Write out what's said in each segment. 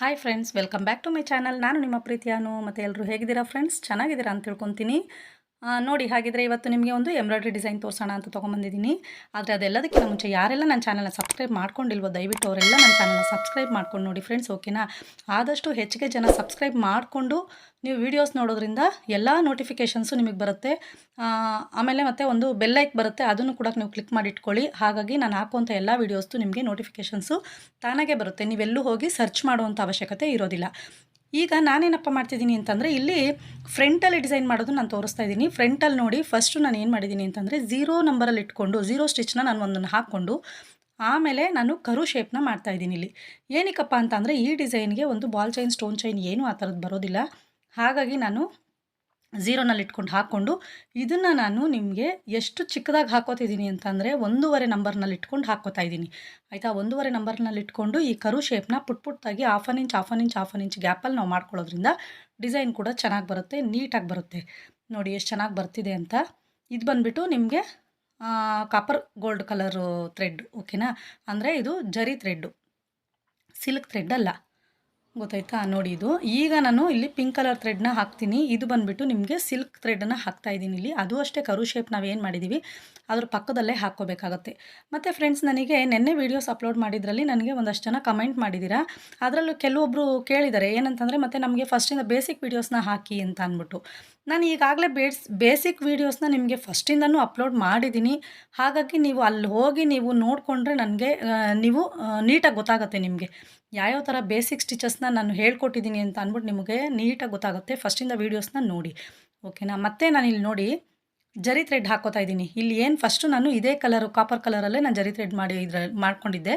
Hi friends welcome back to my channel ನಾನು ನಿಮ್ಮ ಪ್ರೀತಿಯಾನು ಮತ್ತು ಎಲ್ಲರೂ ಹೇಗಿದ್ದೀರಾ ಫ್ರೆಂಡ್ಸ್ ಚೆನ್ನಾಗಿದ್ದೀರಾ ಅಂತ ತಿಳ್ಕೊತೀನಿ. ನೋಡಿ, ಹಾಗಿದ್ರೆ ಇವತ್ತು ನಿಮಗೆ ಒಂದು ಎಂಬ್ರಾಯ್ಡ್ರಿ ಡಿಸೈನ್ ತೋರಿಸೋಣ ಅಂತ ತೊಗೊಂಬಂದಿದ್ದೀನಿ. ಆದರೆ ಅದೆಲ್ಲದಕ್ಕಿಂತ ಮುಂಚೆ ಯಾರೆಲ್ಲ ನನ್ನ ಚಾನಲ್ನ ಸಬ್ಸ್ಕ್ರೈಬ್ ಮಾಡ್ಕೊಂಡಿಲ್ವೋ, ದಯವಿಟ್ಟು ಅವರೆಲ್ಲ ನನ್ನ ಚಾನಲ್ನ ಸಬ್ಸ್ಕ್ರೈಬ್ ಮಾಡ್ಕೊಂಡು ನೋಡಿ ಫ್ರೆಂಡ್ಸ್ ಓಕೆನಾ ಆದಷ್ಟು ಹೆಚ್ಚಿಗೆ ಜನ ಸಬ್ಸ್ಕ್ರೈಬ್ ಮಾಡಿಕೊಂಡು ನೀವು ವೀಡಿಯೋಸ್ ನೋಡೋದ್ರಿಂದ ಎಲ್ಲ ನೋಟಿಫಿಕೇಷನ್ಸು ನಿಮಗೆ ಬರುತ್ತೆ. ಆಮೇಲೆ ಮತ್ತೆ ಒಂದು ಬೆಲ್ಲೈಕ್ ಬರುತ್ತೆ, ಅದನ್ನು ಕೂಡ ನೀವು ಕ್ಲಿಕ್ ಮಾಡಿ ಇಟ್ಕೊಳ್ಳಿ. ಹಾಗಾಗಿ ನಾನು ಹಾಕುವಂಥ ಎಲ್ಲ ವೀಡಿಯೋಸ್ದು ನಿಮಗೆ ನೋಟಿಫಿಕೇಷನ್ಸು ತಾನಾಗೆ ಬರುತ್ತೆ. ನೀವೆಲ್ಲೂ ಹೋಗಿ ಸರ್ಚ್ ಮಾಡುವಂಥ ಅವಶ್ಯಕತೆ ಇರೋದಿಲ್ಲ. ಈಗ ನಾನೇನಪ್ಪ ಮಾಡ್ತಿದ್ದೀನಿ ಅಂತಂದರೆ ಇಲ್ಲಿ ಫ್ರಂಟಲ್ಲಿ ಡಿಸೈನ್ ಮಾಡೋದು ನಾನು ತೋರಿಸ್ತಾ ಇದ್ದೀನಿ. ಫ್ರಂಟಲ್ಲಿ ನೋಡಿ ಫಸ್ಟು ನಾನು ಏನು ಮಾಡಿದ್ದೀನಿ ಅಂತಂದರೆ ಝೀರೋ ನಂಬರಲ್ಲಿ ಇಟ್ಕೊಂಡು ಝೀರೋ ಸ್ಟಿಚ್ನ ನಾನು ಒಂದನ್ನು ಹಾಕ್ಕೊಂಡು, ಆಮೇಲೆ ನಾನು ಕರು ಶೇಪ್ನ ಮಾಡ್ತಾ ಇದ್ದೀನಿ ಇಲ್ಲಿ. ಏನಕ್ಕಪ್ಪ ಅಂತಂದರೆ ಈ ಡಿಸೈನ್ಗೆ ಒಂದು ಬಾಲ್ ಚೈನ್ ಸ್ಟೋನ್ ಚೈನ್ ಏನೂ ಆ ಥರದ್ದು ಬರೋದಿಲ್ಲ. ಹಾಗಾಗಿ ನಾನು ಝೀರೋನಲ್ಲಿ ಇಟ್ಕೊಂಡು ಹಾಕ್ಕೊಂಡು ಇದನ್ನು ನಾನು ನಿಮಗೆ ಎಷ್ಟು ಚಿಕ್ಕದಾಗಿ ಹಾಕೋತಿದ್ದೀನಿ ಅಂತಂದರೆ ಒಂದೂವರೆ ನಂಬರ್ನಲ್ಲಿ ಇಟ್ಕೊಂಡು ಹಾಕೋತಾ ಇದ್ದೀನಿ ಆಯಿತಾ? ಒಂದೂವರೆ ನಂಬರ್ನಲ್ಲಿ ಇಟ್ಕೊಂಡು ಈ ಕರು ಶೇಪ್ನ ಪುಟ್ ಪುಟ್ಟಾಗಿ half an inch half an inch half an inch ಗ್ಯಾಪಲ್ಲಿ ನಾವು ಮಾಡ್ಕೊಳ್ಳೋದ್ರಿಂದ ಡಿಸೈನ್ ಕೂಡ ಚೆನ್ನಾಗಿ ಬರುತ್ತೆ ನೀಟಾಗಿ ಬರುತ್ತೆ. ನೋಡಿ ಎಷ್ಟು ಚೆನ್ನಾಗಿ ಬರ್ತಿದೆ ಅಂತ. ಇದು ಬಂದುಬಿಟ್ಟು ನಿಮಗೆ ಕಾಪರ್ ಗೋಲ್ಡ್ ಕಲರು ಥ್ರೆಡ್ ಓಕೆನಾ ಅಂದರೆ ಇದು ಜರಿ ಥ್ರೆಡ್ಡು ಸಿಲ್ಕ್ ಥ್ರೆಡ್ ಅಲ್ಲ. ಗೊತ್ತಾಯ್ತಾ? ನೋಡಿ ಇದು. ಈಗ ನಾನು ಇಲ್ಲಿ ಪಿಂಕ್ ಕಲರ್ ಥ್ರೆಡ್ನ ಹಾಕ್ತೀನಿ. ಇದು ಬಂದುಬಿಟ್ಟು ನಿಮಗೆ ಸಿಲ್ಕ್ ಥ್ರೆಡನ್ನು ಹಾಕ್ತಾ ಇದ್ದೀನಿ ಇಲ್ಲಿ. ಅದು ಅಷ್ಟೇ ಕರು ಶೇಪ್ ನಾವು ಏನು ಮಾಡಿದ್ದೀವಿ ಅದ್ರ ಪಕ್ಕದಲ್ಲೇ ಹಾಕ್ಕೋಬೇಕಾಗತ್ತೆ. ಮತ್ತು ಫ್ರೆಂಡ್ಸ್ ನನಗೆ ನಿನ್ನೆ ವೀಡಿಯೋಸ್ ಅಪ್ಲೋಡ್ ಮಾಡಿದ್ರಲ್ಲಿ ನನಗೆ ಒಂದಷ್ಟು ಜನ ಕಮೆಂಟ್ ಮಾಡಿದ್ದೀರಾ ಅದರಲ್ಲೂ ಕೆಲವೊಬ್ಬರು ಕೇಳಿದ್ದಾರೆ ಏನಂತಂದರೆ ಮತ್ತು ನಮಗೆ ಫಸ್ಟಿಂದ ಬೇಸಿಕ್ ವೀಡಿಯೋಸ್ನ ಹಾಕಿ ಅಂತ ಅಂದ್ಬಿಟ್ಟು. ನಾನು ಈಗಾಗಲೇ ಬೇಸ್ ಬೇಸಿಕ್ ವೀಡಿಯೋಸ್ನ ನಿಮಗೆ ಫಸ್ಟಿಂದನೂ ಅಪ್ಲೋಡ್ ಮಾಡಿದ್ದೀನಿ ಹಾಗಾಗಿ ನೀವು ಅಲ್ಲಿ ಹೋಗಿ ನೀವು ನೋಡಿಕೊಂಡ್ರೆ ನನಗೆ ನೀವು ನೀಟಾಗಿ ಗೊತ್ತಾಗುತ್ತೆ ನಿಮಗೆ. ಯಾವ್ಯಾವ ಥರ ಬೇಸಿಕ್ ಸ್ಟಿಚಸ್ನ ನಾನು ಹೇಳ್ಕೊಟ್ಟಿದ್ದೀನಿ ಅಂತ ಅಂದ್ಬಿಟ್ಟು ನಿಮಗೆ ನೀಟಾಗಿ ಗೊತ್ತಾಗುತ್ತೆ ಫಸ್ಟಿಂದ ವೀಡಿಯೋಸ್ನ ನೋಡಿ. ಓಕೆನಾ ಮತ್ತೆ ನಾನು ಇಲ್ಲಿ ನೋಡಿ, ಜರಿ ಥ್ರೆಡ್ ಹಾಕೋತಾ ಇದ್ದೀನಿ. ಇಲ್ಲಿ ಏನು ಫಸ್ಟು ನಾನು ಇದೇ ಕಲರು ಕಾಪರ್ ಕಲರಲ್ಲೇ ನಾನು ಜರಿ ಥ್ರೆಡ್ ಮಾಡಿ ಇದ್ರ, ಮಾಡ್ಕೊಂಡಿದ್ದೆ.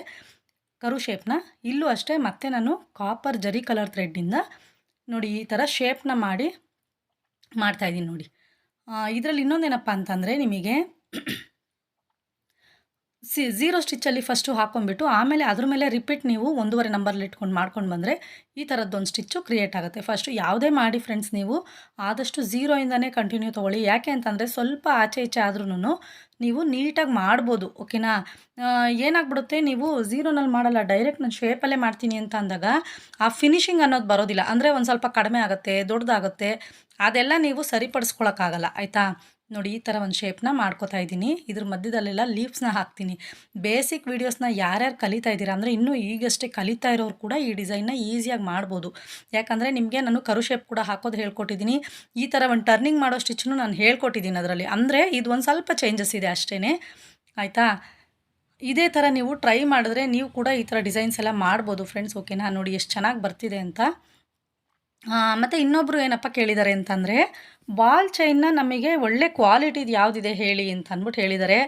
ಕರು ಶೇಪ್ನ ಇಲ್ಲೂ ಅಷ್ಟೇ ಮತ್ತೆ ನಾನು ಕಾಪರ್ ಜರಿ ಕಲರ್ ಥ್ರೆಡ್ಡಿಂದ ನೋಡಿ ಈ ಥರ ಶೇಪ್ನ ಮಾಡಿ ಮಾಡ್ತಾಯಿದ್ದೀನಿ ನೋಡಿ. ಇದರಲ್ಲಿ ಇನ್ನೊಂದೇನಪ್ಪ ಅಂತಂದರೆ ನಿಮಗೆ ಸಿ ಝೀರೋ ಸ್ಟಿಚ್ಚಲ್ಲಿ ಫಸ್ಟು ಹಾಕ್ಕೊಂಬಿಟ್ಟು ಆಮೇಲೆ ಅದ್ರ ಮೇಲೆ ರಿಪೀಟ್ ನೀವು ಒಂದೂವರೆ ನಂಬರ್ಲಿ ಇಟ್ಕೊಂಡು ಮಾಡ್ಕೊಂಡು ಬಂದರೆ ಈ ಥರದ್ದೊಂದು ಸ್ಟಿಚ್ಚು ಕ್ರಿಯೇಟ್ ಆಗುತ್ತೆ. ಫಸ್ಟು ಯಾವುದೇ ಮಾಡಿ ಫ್ರೆಂಡ್ಸ್ ನೀವು, ಆದಷ್ಟು ಝೀರೋಯಿಂದನೇ ಕಂಟಿನ್ಯೂ ತೊಗೊಳ್ಳಿ. ಯಾಕೆ ಅಂತಂದರೆ ಸ್ವಲ್ಪ ಆಚೆ ಈಚೆ ಆದ್ರೂ ನೀವು ನೀಟಾಗಿ ಮಾಡ್ಬೋದು ಓಕೆನಾ ಏನಾಗ್ಬಿಡುತ್ತೆ, ನೀವು ಝೀರೋನಲ್ಲಿ ಮಾಡಲ್ಲ ಡೈರೆಕ್ಟ್ ನಾನು ಶೇಪಲ್ಲೇ ಮಾಡ್ತೀನಿ ಅಂತ ಅಂದಾಗ ಆ ಫಿನಿಶಿಂಗ್ ಅನ್ನೋದು ಬರೋದಿಲ್ಲ. ಅಂದರೆ ಒಂದು ಸ್ವಲ್ಪ ಕಡಿಮೆ ಆಗುತ್ತೆ ದೊಡ್ಡದಾಗುತ್ತೆ ಅದೆಲ್ಲ ನೀವು ಸರಿಪಡಿಸ್ಕೊಳಕ್ಕಾಗಲ್ಲ, ಆಯಿತಾ? ನೋಡಿ, ಈ ಥರ ಒಂದು ಶೇಪ್ನ ಮಾಡ್ಕೋತಾ ಇದ್ದೀನಿ. ಇದ್ರ ಮಧ್ಯದಲ್ಲೆಲ್ಲ ಲೀವ್ಸ್ನ ಹಾಕ್ತೀನಿ. ಬೇಸಿಕ್ ವೀಡಿಯೋಸ್ನ ಯಾರ್ಯಾರು ಕಲಿತಾ ಇದ್ದೀರಾ ಅಂದರೆ ಇನ್ನೂ ಈಗಷ್ಟೇ ಕಲಿತಾ ಇರೋರು ಕೂಡ ಈ ಡಿಸೈನ್ನ ಈಸಿಯಾಗಿ ಮಾಡ್ಬೋದು. ಯಾಕಂದರೆ ನಿಮಗೆ ನಾನು ಕರು ಶೇಪ್ ಕೂಡ ಹಾಕೋದು ಹೇಳ್ಕೊಟ್ಟಿದ್ದೀನಿ. ಈ ಥರ ಒಂದು ಟರ್ನಿಂಗ್ ಮಾಡೋ ಸ್ಟಿಚ್ನು ನಾನು ಹೇಳ್ಕೊಟ್ಟಿದ್ದೀನಿ ಅದರಲ್ಲಿ. ಅಂದರೆ ಇದು ಒಂದು ಸ್ವಲ್ಪ ಚೇಂಜಸ್ ಇದೆ ಅಷ್ಟೇ ಆಯಿತಾ? ಇದೇ ಥರ ನೀವು ಟ್ರೈ ಮಾಡಿದ್ರೆ ನೀವು ಕೂಡ ಈ ಥರ ಡಿಸೈನ್ಸ್ ಎಲ್ಲ ಮಾಡ್ಬೋದು. ಫ್ರೆಂಡ್ಸ್ ಓಕೆನಾ ನೋಡಿ ಎಷ್ಟು ಚೆನ್ನಾಗಿ ಬರ್ತಿದೆ ಅಂತ. ಮತ್ತು ಇನ್ನೊಬ್ಬರು ಏನಪ್ಪ ಕೇಳಿದ್ದಾರೆ ಅಂತಂದರೆ, ಬಾಲ್ ಚೈನ್ನ ನಮಗೆ ಒಳ್ಳೆ ಕ್ವಾಲಿಟಿದು ಯಾವುದಿದೆ ಹೇಳಿ ಅಂತ ಅಂದ್ಬಿಟ್ಟು ಹೇಳಿದ್ದಾರೆ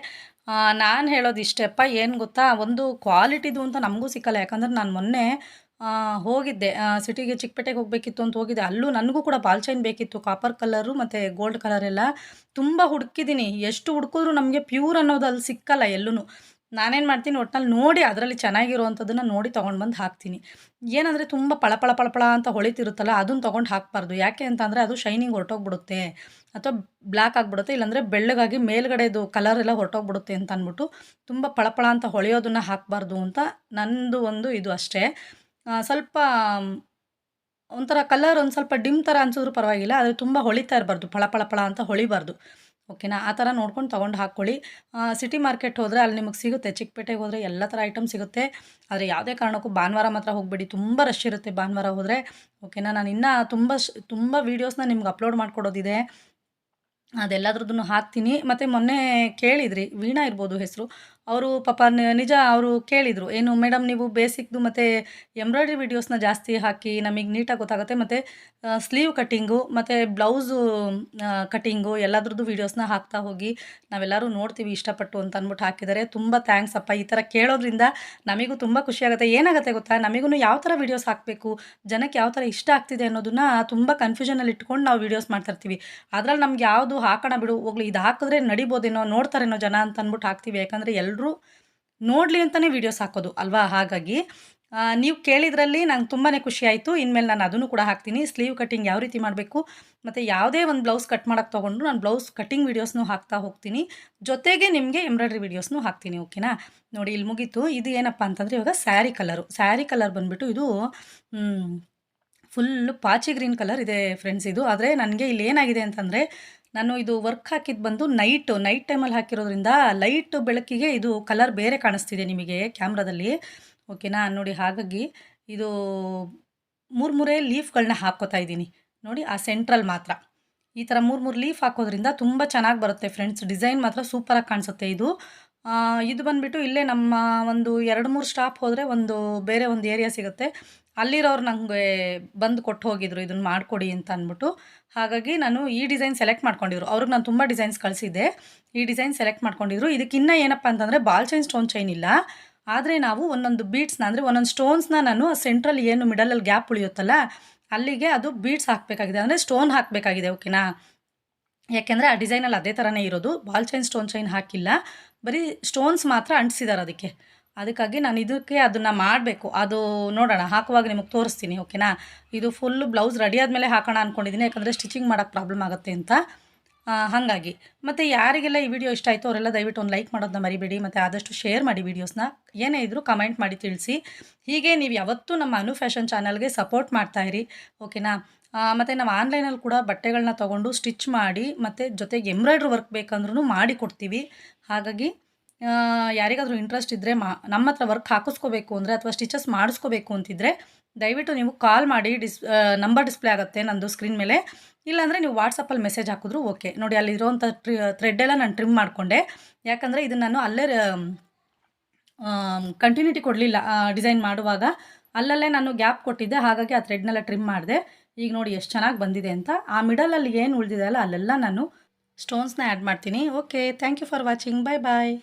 ನಾನು ಹೇಳೋದು ಇಷ್ಟೆಪ್ಪ, ಏನು ಗೊತ್ತಾ? ಒಂದು ಕ್ವಾಲಿಟಿದು ಅಂತ ನಮಗೂ ಸಿಕ್ಕಲ್ಲ. ಯಾಕಂದ್ರೆ ನಾನು ಮೊನ್ನೆ ಹೋಗಿದ್ದೆ. ಸಿಟಿಗೆ ಚಿಕ್ಕಪೇಟೆಗೆ ಹೋಗಬೇಕಿತ್ತು ಅಂತ ಹೋಗಿದ್ದೆ. ಅಲ್ಲೂ ನನಗೂ ಕೂಡ ಬಾಲ್ ಚೈನ್ ಬೇಕಿತ್ತು. ಕಾಪರ್ ಕಲರು ಮತ್ತು ಗೋಲ್ಡ್ ಕಲರ್ ಎಲ್ಲ ತುಂಬ ಹುಡುಕಿದ್ದೀನಿ ಎಷ್ಟು ಹುಡುಕಿದ್ರು ನಮಗೆ ಪ್ಯೂರ್ ಅನ್ನೋದು ಅಲ್ಲಿ ಸಿಕ್ಕಲ್ಲ ಎಲ್ಲೂ ನಾನೇನು ಮಾಡ್ತೀನಿ ಒಟ್ನಲ್ಲಿ ನೋಡಿ ಅದರಲ್ಲಿ ಚೆನ್ನಾಗಿರುವಂಥದ್ದನ್ನು ನೋಡಿ ತೊಗೊಂಡು ಬಂದು ಹಾಕ್ತೀನಿ. ಏನಂದರೆ ತುಂಬ ಪಳಪಳ ಪಳಪಳ ಅಂತ ಹೊಳಿತಿರುತ್ತಲ್ಲ ಅದನ್ನು ತೊಗೊಂಡು ಹಾಕಬಾರ್ದು. ಯಾಕೆ ಅಂತಂದರೆ ಅದು ಶೈನಿಂಗ್ ಹೊರಟೋಗ್ಬಿಡುತ್ತೆ ಅಥವಾ ಬ್ಲ್ಯಾಕ್ ಆಗಿಬಿಡುತ್ತೆ, ಇಲ್ಲಾಂದರೆ ಬೆಳ್ಳಗಾಗಿ ಮೇಲ್ಗಡೆದು ಕಲರ್ ಎಲ್ಲ ಹೊರಟೋಗ್ಬಿಡುತ್ತೆ ಅಂತ ಅಂದ್ಬಿಟ್ಟು ತುಂಬ ಪಳಪಳ ಅಂತ ಹೊಳೆಯೋದನ್ನು ಹಾಕಬಾರ್ದು ಅಂತ ನಂದು ಒಂದು ಇದು ಅಷ್ಟೇ. ಸ್ವಲ್ಪ, ಒಂಥರ ಕಲರ್ ಒಂದು ಸ್ವಲ್ಪ ಡಿಮ್ ಥರ ಅನ್ಸಿದ್ರು ಪರವಾಗಿಲ್ಲ, ಆದರೆ ತುಂಬ ಹೊಳಿತಾ ಇರಬಾರ್ದು. ಪಳ ಫಳ ಅಂತ ಹೊಳಿಬಾರ್ದು. ಓಕೆನಾ? ಆ ಥರ ನೋಡ್ಕೊಂಡು ತೊಗೊಂಡು ಹಾಕ್ಕೊಳ್ಳಿ. ಸಿಟಿ ಮಾರ್ಕೆಟ್ ಹೋದರೆ ಅಲ್ಲಿ ನಿಮಗೆ ಸಿಗುತ್ತೆ. ಚಿಕ್ಕಪೇಟೆಗೆ ಹೋದರೆ ಎಲ್ಲ ಥರ ಐಟಮ್ ಸಿಗುತ್ತೆ. ಆದರೆ ಯಾವುದೇ ಕಾರಣಕ್ಕೂ ಭಾನುವಾರ ಮಾತ್ರ ಹೋಗಬೇಡಿ. ತುಂಬ ರಶ್ ಇರುತ್ತೆ ಭಾನುವಾರ ಹೋದರೆ. ಓಕೆನಾ? ನಾನು ಇನ್ನೂ ತುಂಬ ತುಂಬ ವೀಡಿಯೋಸ್ನ ನಿಮ್ಗೆ ಅಪ್ಲೋಡ್ ಮಾಡ್ಕೊಡೋದಿದೆ. ಅದೆಲ್ಲದ್ರದ್ದು ಹಾಕ್ತೀನಿ. ಮತ್ತು ಮೊನ್ನೆ ಕೇಳಿದ್ರಿ, ವೀಣಾ ಇರ್ಬೋದು ಹೆಸರು. ಅವರು ಪಾಪ ನಿಜ ಅವರು ಕೇಳಿದರು, ಏನು ಮೇಡಮ್ ನೀವು ಬೇಸಿಕ್ದು ಮತ್ತು ಎಂಬ್ರಾಯ್ಡ್ರಿ ವೀಡಿಯೋಸ್ನ ಜಾಸ್ತಿ ಹಾಕಿ ನಮಗೆ ನೀಟಾಗಿ ಗೊತ್ತಾಗುತ್ತೆ, ಮತ್ತು ಸ್ಲೀವ್ ಕಟ್ಟಿಂಗು, ಮತ್ತು ಬ್ಲೌಸು ಕಟ್ಟಿಂಗು ಎಲ್ಲದ್ರದ್ದು ವೀಡಿಯೋಸ್ನ ಹಾಕ್ತಾ ಹೋಗಿ, ನಾವೆಲ್ಲರೂ ನೋಡ್ತೀವಿ ಇಷ್ಟಪಟ್ಟು ಅಂತ ಅಂದ್ಬಿಟ್ಟು ಹಾಕಿದ್ದಾರೆ. ತುಂಬ ಥ್ಯಾಂಕ್ಸ್ ಅಪ್ಪ, ಈ ಥರ ಕೇಳೋದ್ರಿಂದ ನಮಗೂ ತುಂಬ ಖುಷಿಯಾಗುತ್ತೆ ಏನಾಗುತ್ತೆ ಗೊತ್ತಾ? ನಮಗೂ ಯಾವ ಥರ ವೀಡಿಯೋಸ್ ಹಾಕಬೇಕು? ಜನಕ್ಕೆ ಯಾವ ಥರ ಇಷ್ಟ ಆಗ್ತಿದೆ ಅನ್ನೋದನ್ನ ತುಂಬ ಕನ್ಫ್ಯೂಷನಲ್ಲಿ ಇಟ್ಕೊಂಡು ನಾವು ವೀಡಿಯೋಸ್ ಮಾಡ್ತಾಯಿರ್ತೀವಿ ಅದರಲ್ಲಿ ನಮ್ಗೆ ಯಾವುದು ಹಾಕೋಣ ಬಿಡು, ಹೋಗ್ಲಿ, ಇದು ಹಾಕಿದ್ರೆ ನಡಿಬೋದೇನೋ, ನೋಡ್ತಾರೇನೋ ಜನ ಅಂತ ಅಂದ್ಬಿಟ್ಟು ಹಾಕ್ತೀವಿ. ಯಾಕಂದರೆ ಎಲ್ಲರೂ ನೋಡಲಿ ಅಂತಲೇ ವೀಡಿಯೋಸ್ ಹಾಕೋದು, ಅಲ್ವಾ? ಹಾಗಾಗಿ ನೀವು ಕೇಳಿದ್ರಲ್ಲಿ ನಂಗೆ ತುಂಬಾ ಖುಷಿ ಆಯಿತು. ಇನ್ಮೇಲೆ ನಾನು ಅದನ್ನು ಕೂಡ ಹಾಕ್ತೀನಿ. ಸ್ಲೀವ್ ಕಟ್ಟಿಂಗ್ ಯಾವ ರೀತಿ ಮಾಡಬೇಕು, ಮತ್ತು ಯಾವುದೇ ಒಂದು ಬ್ಲೌಸ್ ಕಟ್ ಮಾಡೋಕ್ಕೆ ತೊಗೊಂಡ್ರು ನಾನು ಬ್ಲೌಸ್ ಕಟ್ಟಿಂಗ್ ವೀಡಿಯೋಸ್ನು ಹಾಕ್ತಾ ಹೋಗ್ತೀನಿ. ಜೊತೆಗೆ ನಿಮಗೆ ಎಂಬ್ರಾಯ್ಡ್ರಿ ವೀಡಿಯೋಸ್ನು ಹಾಕ್ತೀನಿ ಓಕೆನಾ ನೋಡಿ ಇಲ್ಲಿ ಮುಗೀತು. ಇದು ಏನಪ್ಪ ಅಂತಂದರೆ ಇವಾಗ ಸ್ಯಾರಿ ಕಲರು ಸ್ಯಾರಿ ಕಲರ್ ಬಂದುಬಿಟ್ಟು ಇದು ಫುಲ್ಲು ಪಾಚಿ ಗ್ರೀನ್ ಕಲರ್ ಇದೆ ಫ್ರೆಂಡ್ಸ್ ಇದು. ಆದರೆ ನನಗೆ ಇಲ್ಲಿ ಏನಾಗಿದೆ ಅಂತಂದರೆ ನಾನು ಇದು ವರ್ಕ್ ಹಾಕಿದ್ದು ಬಂದು ನೈಟು ನೈಟ್ ಟೈಮಲ್ಲಿ ಹಾಕಿರೋದ್ರಿಂದ ಲೈಟ್ ಬೆಳಕಿಗೆ ಇದು ಕಲರ್ ಬೇರೆ ಕಾಣಿಸ್ತಿದೆ ನಿಮಗೆ ಕ್ಯಾಮ್ರಾದಲ್ಲಿ ಓಕೆನಾ ನೋಡಿ ಹಾಗಾಗಿ ಇದು ಮೂರು ಮೂರೇ ಲೀಫ್ಗಳನ್ನ ಹಾಕ್ಕೋತಾ ಇದ್ದೀನಿ. ನೋಡಿ ಆ ಸೆಂಟ್ರಲ್ ಮಾತ್ರ. ಈ ಥರ ಮೂರು ಮೂರು ಲೀಫ್ ಹಾಕೋದ್ರಿಂದ ತುಂಬ ಚೆನ್ನಾಗಿ ಬರುತ್ತೆ ಫ್ರೆಂಡ್ಸ್ ಡಿಸೈನ್ ಮಾತ್ರ ಸೂಪರಾಗಿ ಕಾಣಿಸುತ್ತೆ ಇದು. ಇದು ಬಂದುಬಿಟ್ಟು ಇಲ್ಲೇ ನಮ್ಮ ಒಂದು ಎರಡು ಮೂರು ಸ್ಟಾಪ್ ಹೋದರೆ ಒಂದು ಬೇರೆ ಒಂದು ಏರಿಯಾ ಸಿಗುತ್ತೆ. ಅಲ್ಲಿರೋರು ನನಗೆ ಬಂದು ಕೊಟ್ಟು ಹೋಗಿದ್ರು, ಇದನ್ನು ಮಾಡಿಕೊಡಿ ಅಂತ ಅಂದ್ಬಿಟ್ಟು. ಹಾಗಾಗಿ ನಾನು ಈ ಡಿಸೈನ್ ಸೆಲೆಕ್ಟ್ ಮಾಡ್ಕೊಂಡಿದ್ರು. ಅವ್ರಿಗೆ ನಾನು ತುಂಬ ಡಿಸೈನ್ಸ್ ಕಳಿಸಿದ್ದೆ. ಈ ಡಿಸೈನ್ ಸೆಲೆಕ್ಟ್ ಮಾಡ್ಕೊಂಡಿದ್ರು. ಇದಕ್ಕಿನ್ನ ಏನಪ್ಪ ಅಂತಂದರೆ ಬಾಲ್ ಚೈನ್ ಸ್ಟೋನ್ ಚೈನ್ ಇಲ್ಲ. ಆದರೆ ನಾವು ಒಂದೊಂದು ಬೀಟ್ಸ್ನ ಅಂದರೆ ಒಂದೊಂದು ಸ್ಟೋನ್ಸ್ನ ನಾನು ಸೆಂಟ್ರಲ್ಲಿ ಏನು ಮಿಡಲಲ್ಲಿ ಗ್ಯಾಪ್ ಉಳಿಯುತ್ತಲ್ಲ, ಅಲ್ಲಿಗೆ ಅದು ಬೀಟ್ಸ್ ಹಾಕಬೇಕಾಗಿದೆ. ಅಂದರೆ ಸ್ಟೋನ್ ಹಾಕಬೇಕಾಗಿದೆ ಓಕೆನಾ ಯಾಕೆಂದರೆ ಆ ಡಿಸೈನಲ್ಲಿ ಅದೇ ಥರನೇ ಇರೋದು. ಬಾಲ್ ಚೈನ್, ಸ್ಟೋನ್ ಚೈನ್ ಹಾಕಿಲ್ಲ. ಬರೀ ಸ್ಟೋನ್ಸ್ ಮಾತ್ರ ಅಂಟಿಸಿದ್ದಾರೆ ಅದಕ್ಕೆ. ಅದಕ್ಕಾಗಿ ನಾನು ಇದಕ್ಕೆ ಅದನ್ನು ಮಾಡಬೇಕು. ಅದು ನೋಡೋಣ, ಹಾಕುವಾಗ ನಿಮಗೆ ತೋರಿಸ್ತೀನಿ, ಓಕೆನಾ? ಇದು ಫುಲ್ಲು ಬ್ಲೌಸ್ ರೆಡಿ ಆದಮೇಲೆ ಹಾಕೋಣ ಅಂದ್ಕೊಂಡಿದ್ದೀನಿ ಯಾಕಂದರೆ ಸ್ಟಿಚಿಂಗ್ ಮಾಡೋಕ್ಕೆ ಪ್ರಾಬ್ಲಮ್ ಆಗುತ್ತೆ ಅಂತ. ಹಾಗಾಗಿ. ಮತ್ತು ಯಾರಿಗೆಲ್ಲ ಈ ವಿಡಿಯೋ ಇಷ್ಟ ಆಯಿತು ಅವರೆಲ್ಲ ದಯವಿಟ್ಟು ಒಂದು ಲೈಕ್ ಮಾಡೋದನ್ನ ಮರಿಬೇಡಿ, ಮತ್ತು ಆದಷ್ಟು ಶೇರ್ ಮಾಡಿ ವೀಡಿಯೋಸ್ನ ಏನೇ ಇದ್ದರೂ ಕಮೆಂಟ್ ಮಾಡಿ ತಿಳಿಸಿ. ಹೀಗೆ ನೀವು ಯಾವತ್ತೂ ನಮ್ಮ ಅನು ಫ್ಯಾಷನ್ ಚಾನಲ್ಗೆ ಸಪೋರ್ಟ್ ಮಾಡ್ತಾಯಿರಿ ಓಕೆನಾ? ಮತ್ತು ನಾವು ಆನ್ಲೈನಲ್ಲಿ ಕೂಡ ಬಟ್ಟೆಗಳನ್ನ ತೊಗೊಂಡು ಸ್ಟಿಚ್ ಮಾಡಿ, ಮತ್ತು ಜೊತೆಗೆ ಎಂಬ್ರಾಯ್ಡ್ರಿ ವರ್ಕ್ ಬೇಕಂದ್ರೂ ಮಾಡಿ ಕೊಡ್ತೀವಿ. ಹಾಗಾಗಿ ಯಾರಿಗಾದರೂ ಇಂಟ್ರೆಸ್ಟ್ ಇದ್ದರೆ ಮಾ, ನಮ್ಮ ಹತ್ರ ವರ್ಕ್ ಹಾಕಿಸ್ಕೋಬೇಕು ಅಂದರೆ ಅಥವಾ ಸ್ಟಿಚಸ್ ಮಾಡಿಸ್ಕೋಬೇಕು ಅಂತಿದ್ರೆ, ದಯವಿಟ್ಟು ನೀವು ಕಾಲ್ ಮಾಡಿ ಡಿಸ್ ನಂಬರ್ ಡಿಸ್ಪ್ಲೇ ಆಗುತ್ತೆ ನಂದು ಸ್ಕ್ರೀನ್ ಮೇಲೆ. ಇಲ್ಲಾಂದರೆ ನೀವು ವಾಟ್ಸಪ್ಪಲ್ಲಿ ಮೆಸೇಜ್ ಹಾಕಿದ್ರು ಓಕೆ ನೋಡಿ ಅಲ್ಲಿರೋಂಥ ಟ್ರಿ ಥ್ರೆಡ್ ಎಲ್ಲ ನಾನು ಟ್ರಿಮ್ ಮಾಡಿಕೊಂಡೆ. ಯಾಕಂದರೆ ಇದನ್ನು ನಾನು ಅಲ್ಲೇ ಕಂಟಿನ್ಯೂಟಿ ಕೊಡಲಿಲ್ಲ. ಡಿಸೈನ್ ಮಾಡುವಾಗ ಅಲ್ಲಲ್ಲೇ ನಾನು ಗ್ಯಾಪ್ ಕೊಟ್ಟಿದ್ದೆ. ಹಾಗಾಗಿ ಆ ಥ್ರೆಡ್ನೆಲ್ಲ ಟ್ರಿಮ್ ಮಾಡಿದೆ. ಈಗ ನೋಡಿ ಎಷ್ಟು ಚೆನ್ನಾಗಿ ಬಂದಿದೆ ಅಂತ. ಆ ಮಿಡಲಲ್ಲಿ ಏನು ಉಳಿದಿದೆ ಅಲ್ಲ, ಅಲ್ಲೆಲ್ಲ ನಾನು ಸ್ಟೋನ್ಸ್ನ ಆ್ಯಡ್ ಮಾಡ್ತೀನಿ. Okay thank you for watching bye bye